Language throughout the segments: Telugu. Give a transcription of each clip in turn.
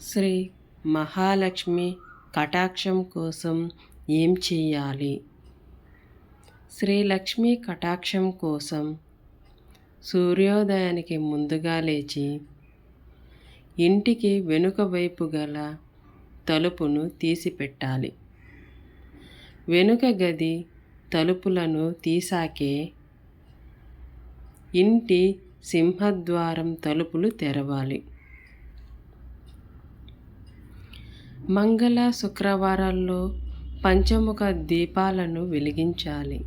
శ్రీ మహాలక్ష్మి కటాక్షం కోసం ఏం చేయాలి శ్రీ లక్ష్మి కటాక్షం కోసం సూర్యోదయానికి ముందుగా లేచి ఇంటికి వెనుక వైపు గల తలుపును తీసిపెట్టాలి. వెనుక గది తలుపులను తీసాకే ఇంటి సింహద్వారం తలుపులు తెరవాలి. మంగళ శుక్రవారాల్లో పంచముఖ దీపాలను వెలిగించాలి.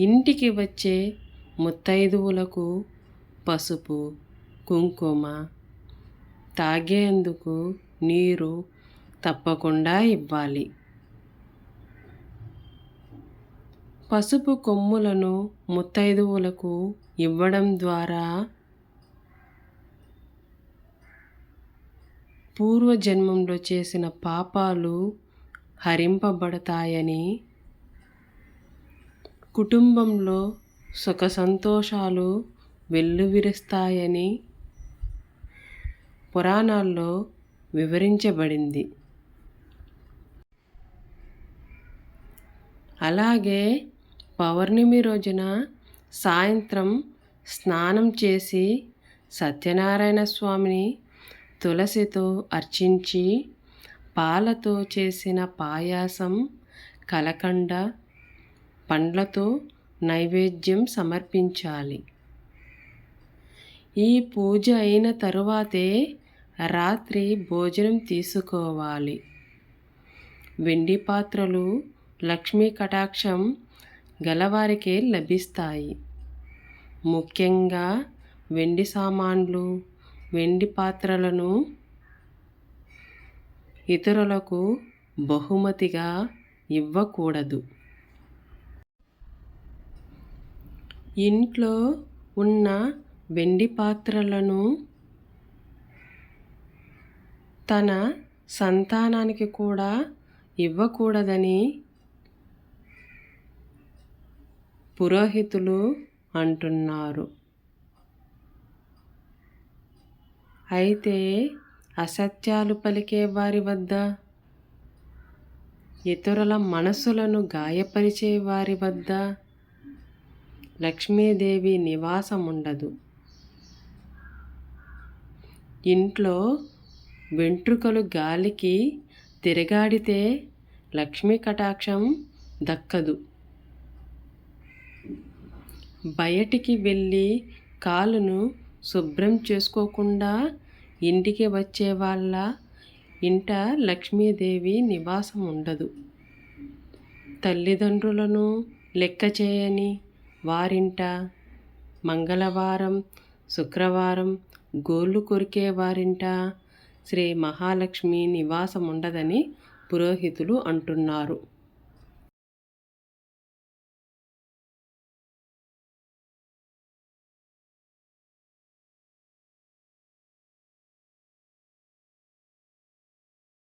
ఇంటికి వచ్చే ముత్తైదువులకు పసుపు కుంకుమ తాగేందుకు నీరు తప్పకుండా ఇవ్వాలి. పసుపు కొమ్ములను ముత్తైదువులకు ఇవ్వడం ద్వారా పూర్వజన్మంలో చేసిన పాపాలు హరింపబడతాయని కుటుంబంలో సుఖ సంతోషాలు వెల్లువిరుస్తాయని పురాణాల్లో వివరించబడింది. అలాగే పౌర్ణమి రోజున సాయంత్రం స్నానం చేసి సత్యనారాయణ స్వామిని తులసితో అర్చించి పాలతో చేసిన పాయాసం కలకండ పండ్లతో నైవేద్యం సమర్పించాలి. ఈ పూజ అయిన తరువాతే రాత్రి భోజనం తీసుకోవాలి. వెండి పాత్రలు లక్ష్మీ కటాక్షం గలవారికే లభిస్తాయి. ముఖ్యంగా వెండి సామాన్లు వెండి పాత్రలను ఇతరులకు బహుమతిగా ఇవ్వకూడదు. ఇంట్లో ఉన్న వెండి పాత్రలను తన సంతానానికి కూడా ఇవ్వకూడదని పురోహితులు అంటున్నారు. అయితే అసత్యాలు పలికే వారి వద్ద ఇతరుల మనసులను గాయపరిచే వారి వద్ద లక్ష్మీదేవి నివాసం ఉండదు ఇంట్లో వెంట్రుకలు గాలికి తిరగాడితే లక్ష్మీ కటాక్షం దక్కదు. బయటికి వెళ్ళి కాలును శుభ్రం చేసుకోకుండా ఇంటికి వచ్చే వాళ్ళ ఇంట లక్ష్మీదేవి నివాసం ఉండదు. తల్లిదండ్రులను లెక్క చేయని వారింట మంగళవారం శుక్రవారం గోళ్ళు కొరికే వారింట శ్రీ మహాలక్ష్మి నివాసం ఉండదని పురోహితులు అంటున్నారు.